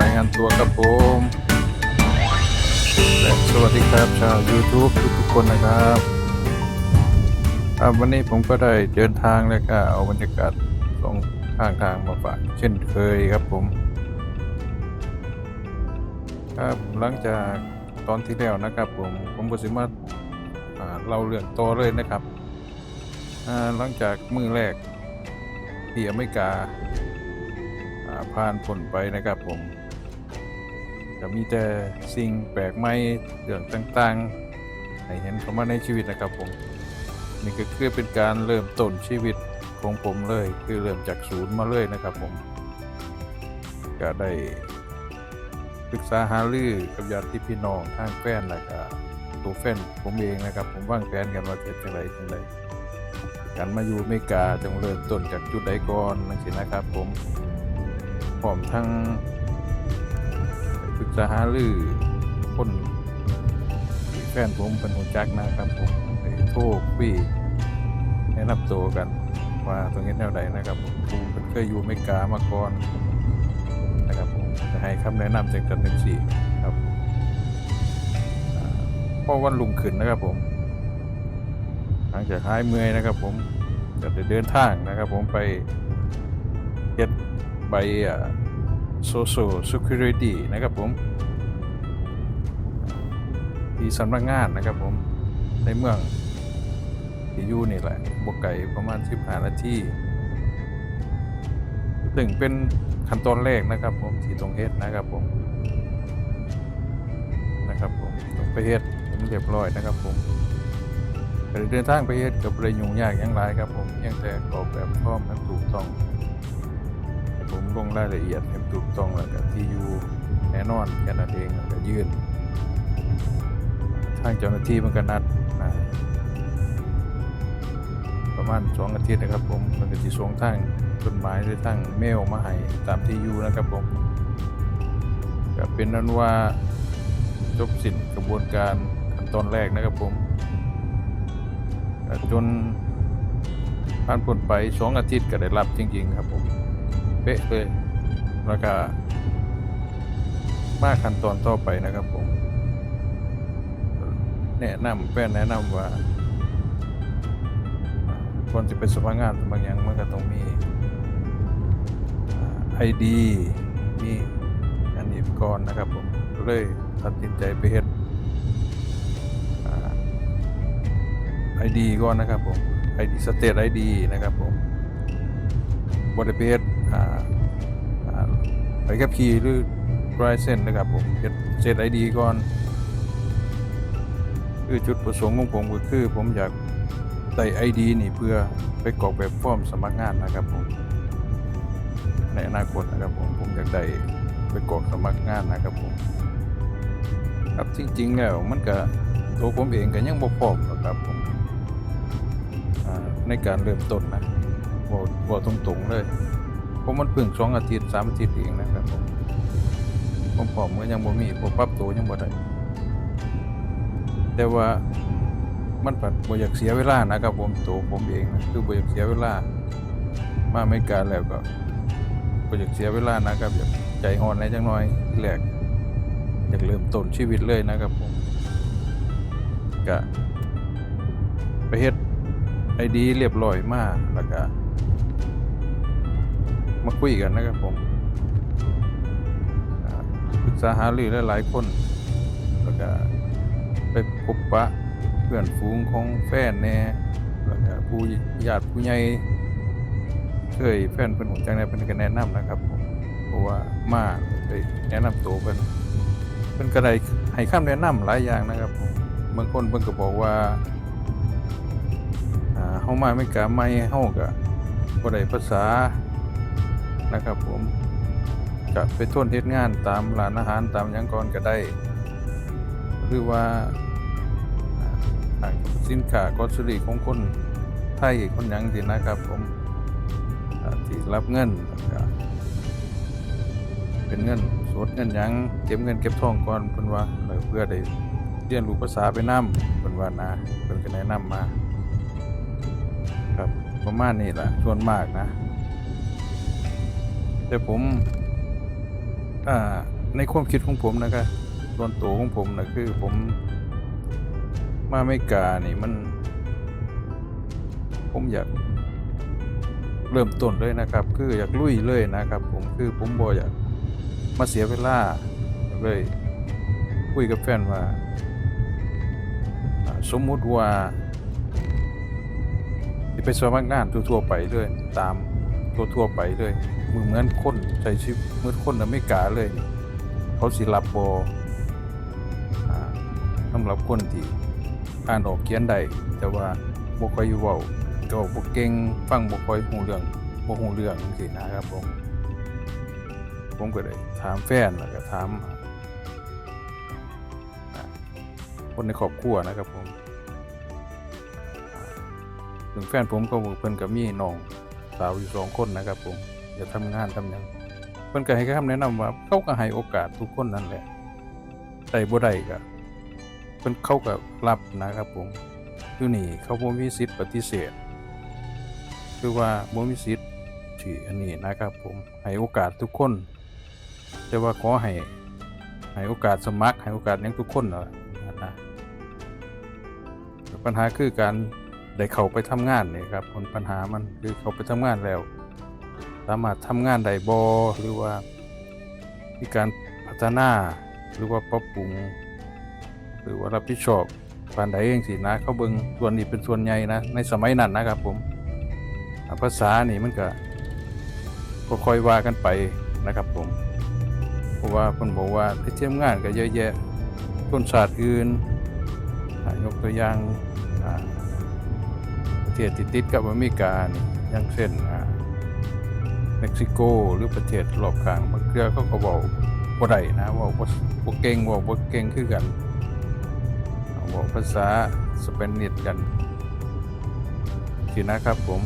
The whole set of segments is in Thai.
รายงานตัวครับผมและสวัสดีครับชาว YouTube ทุกๆคนนะครับครับวันนี้ผมก็ได้เดินทางแล้วก็เอาบรรยากาศสองข้างทางมาฝากเช่นเคยครับผม ครับหลังจากตอนที่แล้วนะครับผมผมก็สิมาอ่าเล่าเรื่องต่อเลยนะครับหลังจากมือแรกที่อเมริกาอ่าผ่านผลไปนะครับผม ก็มีแต่สิ่งแปลกใหม่เรื่องต่างๆ ให้เห็นเข้ามาในชีวิตนะครับผม นี่ก็คือเป็นการเริ่มต้นชีวิตของผมเลย คือเริ่มจากศูนย์มาเลยนะครับผม ก็ได้ปรึกษาหารือกับญาติพี่น้องทางแฟนแล้วก็ตัวแฟนผมเองนะครับ ผมว่างแผนกันว่าจะจังไรจังไรการมาอยู่อเมริกาจงเริ่มต้นจากจุดใดก่อนนั่นสินะครับผมพร้อมทั้ง ปรึกษาหารือคนแฟนผมเป็นหัวจักนะครับผมไปโทรคุยแนะนำตัวกันว่าตรงนี้แนวใดนะครับผมผมเป็นเคยอยู่เมกามาก่อนนะครับผมจะให้คำแนะนำจากจันทร์สี่ครับอ่าพอวันลุงขึ้นนะครับผม หลังจากหายเมื่อยนะครับผมจะเดินทางนะครับผมไปเก็บใบ โซโซซูคิริตี้นะครับผมที่สำนักงานนะครับผมในเมืองที่อยู่นี่แหละบวกไก่ประมาณ15นาทีซึ่งเป็นขั้นตอนแรกนะครับผมที่ตรงเฮ็ดนะครับผมนะครับผมต้องไปเฮ็ดมันเรียบร้อยนะครับผมการเดินทางไปเฮ็ดกับเรยุ่งยากอย่างไรครับผมเพียงแต่กรอกแบบพร้อมให้ถูกต้อง ผมลงรายละเอียดให้ถูกต้องแล้วก็ที่อยู่แน่นอนแค่นั้นเองก็ยื่นทางเจ้าหน้าที่มันก็นัดนะประมาณสองอาทิตย์นะครับ ผมมันก็สิส่งทางจดหมายหรือทั้งเมลมาให้ตามที่อยู่นะครับผมก็เป็นนั้นว่าจบสิ้นกระบวนการขั้นตอนแรกนะครับผมจนผ่านพ้นไปสองอาทิตย์ก็ได้รับจริง ๆ ครับผม เป๊ะเลยแล้วก็มาขั้นตอนต่อไปนะครับผมแนะนำแฟนแนะนำว่าก่อนจะไปสมัครงานบางอย่างมันก็ต้องมีไอดีมีอันนี้ก่อนนะครับผมเลยตัดสินใจไปเฮ็ดไอดีก่อนนะครับผมไอดีสเตทไอดีนะครับผมบริเฮ็ดอ่าอ่า ไปกับขี่หรือไรเส้นนะครับผมเฮ็ดเซตไอดีก่อน คือจุดประสงค์ของผมก็คือ ผมอยากได้ไอดีนี่เพื่อไปกรอกแบบฟอร์มสมัครงานนะครับผมในอนาคตนะครับผมผมอยากได้ไปกรอกสมัครงานนะครับผมครับจริงๆแล้วมันก็ตัวผมเองก็ยังบ่พร้อมหรอกครับผมในการเริ่มต้นนะบ่บ่ตรงๆเลย ผมมันเพิ่งสองอาทิตย์สามอาทิตย์เองนะครับผมผมพร้อมก็ยังบ่มีผมปรับตัวยังบ่ได้แต่ว่ามันปัดบ่อยากเสียเวลานะครับผมตัวผมเองนะคือบ่อยากเสียเวลา มาไม่การแล้วก็ก็อยากเสียเวลานะครับอยากใจอ่อนในจังน้อยที่แรกอยากเริ่มต้นชีวิตเลยนะครับผมก็ไปเฮ็ดไอดีเรียบร้อยมากแล้วก็ มาคุยกันนะครับผมอ่าปรึกษาหารือหลายๆคน แล้วก็ไปพบปะเพื่อนฝูงของแฟนแน่แล้วก็ผู้ญาติผู้ใหญ่เคยแฟนเพิ่นหูจังไดเพิ่นก็แนะนำนะครับผมเพราะว่ามาไปแนะนำตัวเพิ่นเพิ่นก็ได้ให้คำแนะนำหลายอย่างนะครับผมบางคนเพิ่นก็บอกว่าอ่าเฮามาไม่กะไม่เฮาก็บ่ได้ภาษา นะครับผมจะไปทุนเฮ็ดงานตามร้านอาหารตามยังก่อนก็ได้ หรือว่าสินค้ากอสุรีของคนไทยคนยังสินะครับผมที่รับเงินเป็นเงินสดเงินยังเก็บเงินเก็บทองก่อนเพิ่นว่าเพื่อได้เรียนรู้ภาษาไปนํเพิ่นว่านะเพิ่นก็แนะนำมา ครับประมาณนี้ล่ะส่วนมากนะ แต่ผมอ่าในความคิดของผมนะครับส่วนตัวของผมนะคือผม มาอเมริกานี่มัน ผมอยากเริ่มต้นเลยนะครับ คืออยากลุยเลยนะครับ ผมคือผมบ่อยากมาเสียเวลาเลย คุยกับแฟนว่า สมมุติว่าสิไปสมัครงานทั่วๆไปเลยตาม ทั่วๆไปเลยมือเหมือนคนใช้ชีวิตเหมือนคนอเมริกาเลย เขาสิรับบอสำหรับคนที่อ่านออกเขียนได้แต่ว่าบ่ค่อยเว้าก็บ่เก่งฟังบ่ค่อยฮู้เรื่องบ่ฮู้เรื่องจังซี่นะครับผมผมก็เลยถามแฟนแล้วก็ถามคนในครอบครัวนะครับผมถึงแฟนผมก็บอกเพิ่นก็มีน้อง สาวอยู่สองคนนะครับผมจะทำงานทำยังเพิ่นก็ให้คำแนะนำว่าเขาก็ให้โอกาสทุกคนนั่นแหละได้บ่ได้ก็เพิ่นเขาก็รับนะครับผมอยู่นี่เขาบ่มีสิทธิ์ปฏิเสธ คือว่าบ่มีสิทธิ์ที่อันนี้นะครับผมให้โอกาสทุกคน แต่ว่าขอให้ให้โอกาสสมัครให้โอกาสยังทุกคนเนาะนะปัญหาคือการ ได้เข้าไปทำงานนี่ครับผลปัญหามันคือเขาไปทำงานแล้ว สามารถทำงานได้บ่หรือว่ามีการพัฒนาหรือว่าปรับปรุง หรือว่ารับผิดชอบปานใดเองสินะเขาเบิงส่วนนี้เป็นส่วนใหญ่นะในสมัยนั้นนะครับผมภาษานี่มันก็ค่อยๆว่ากันไปนะครับผมเพราะว่าเพิ่นบอกว่าไปเที่ยวงานก็เยอะแยะชนชาสติอื่นอ่ายกตัวอย่างอ่า เทศที่ติดกับอเมริกานี่อย่างเช่นอ่าเม็กซิโกหรือประเทศรอบข้างบางเทื่อเขาก็บอกบ่ได้นะว่าบ่บ่เก่งว่าบ่เก่งคือกันเว้าภาษาสเปนิชกันสินะครับผม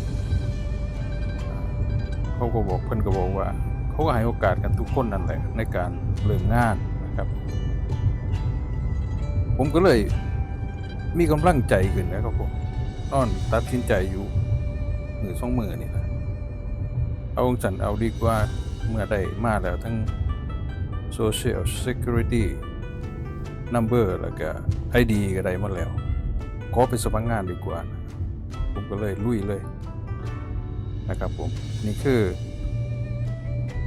เขาก็บอกเพิ่อนก็บอกว่า เขาก็ให้โอกาสกันทุกคนนั่นแหละในการเริ่มงานนะครับ ผมก็เลยมีกำลังใจขึ้นนะครับผม นอนตัดสินใจอยู่มือสองมือนี่นะเอาองสันเอาดีกว่าเมื่อได้มาแล้วทั้ง Social Security Number แล้วก็ ID ก็ได้มาแล้ว ขอไปสมัครงานดีกว่านะผมก็เลยลุยเลยนะครับผม นี่คือ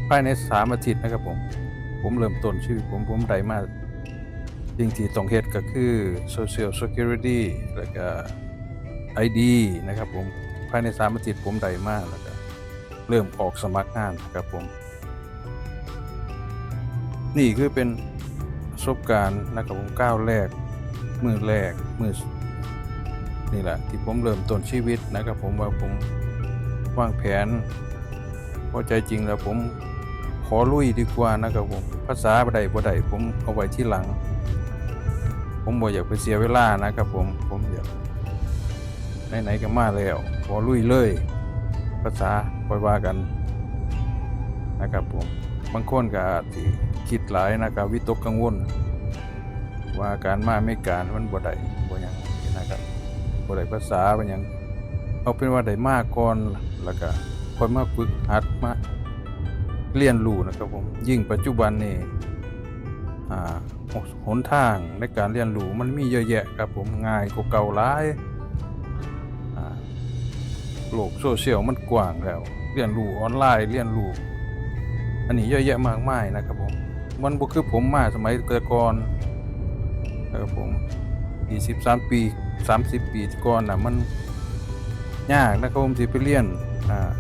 ภายในสามอาทิตย์นะครับผม ผมเริ่มต้นชีวิตผมผมได้มาสิ่งที่ต้องเฮ็ดก็คือ Social Security แล้วก็ ID นะครับผมภายในสามอาทิตย์ผมได้มากแล้วก็เริ่มออกสมัครงานนะครับผม นี่คือเป็นประสบการณ์นะครับผมก้าวแรกมือแรกมือนี่แหละที่ผมเริ่มต้นชีวิตนะครับผมว่าผมวางแผนเพราะใจจริงแล้วผมขอลุยดีกว่านะครับผมภาษาบ่ได้บ่ได้ผมเอาไว้ที่หลัง ผมบ่อยากไปเสียเวลานะครับผมผมอยาก ไหนๆก็มาแล้วขอลุยเลย ภาษาค่อยว่ากันนะครับผมบางคนก็อาจคิดหลายนะครับวิตกกังวล ว่าการมาไม่การมันบ่ได้บ่ยังนะครับบ่ได้ภาษาบ่ยังเอาเป็นว่าได้มาก่อนแล้วก็ค่อยมาฝึกหัดมาเรียนรู้นะครับผมยิ่งปัจจุบันนี่อ่าหนทางในการเรียนรู้มันมีเยอะแยะครับผมง่ายกว่าเก่าหลาย โลกโซเชียลมันกว้างแล้ว เรียนรู้ออนไลน์เรียนรู้อันนี้เยอะแยะมากมายนะครับผมมันบ่คือผมมาสมัยแต่ก่อนนะครับผม23ปี30ปีก่อนน่ะมันยากนะครับผมสิไปเรียนอ่า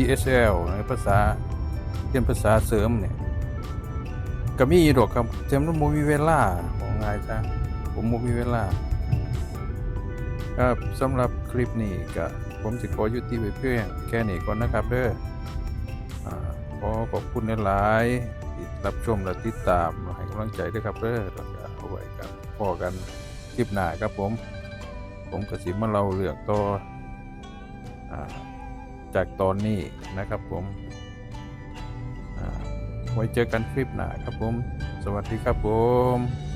ESL ในภาษาเรียนภาษาเสริมเนี่ยก็มีดอกครับแต่มันบ่มีเวลาของไงจ้ะผมบ่มีเวลาครับสำหรับคลิปนี้ก็ ผมสิขอยุติไว้เพียงแค่นี้ก่อนนะครับเด้ออ่าขอขอบคุณหลายๆรับชมและติดตามให้กำลังใจด้วยครับเด้อเอาไว้กันพอกันคลิปหน้าครับผม ผมกสิมาเล่าเรื่องต่อจากตอนนี้นะครับผมไว้เจอกันคลิปหน้าครับผม สวัสดีครับผม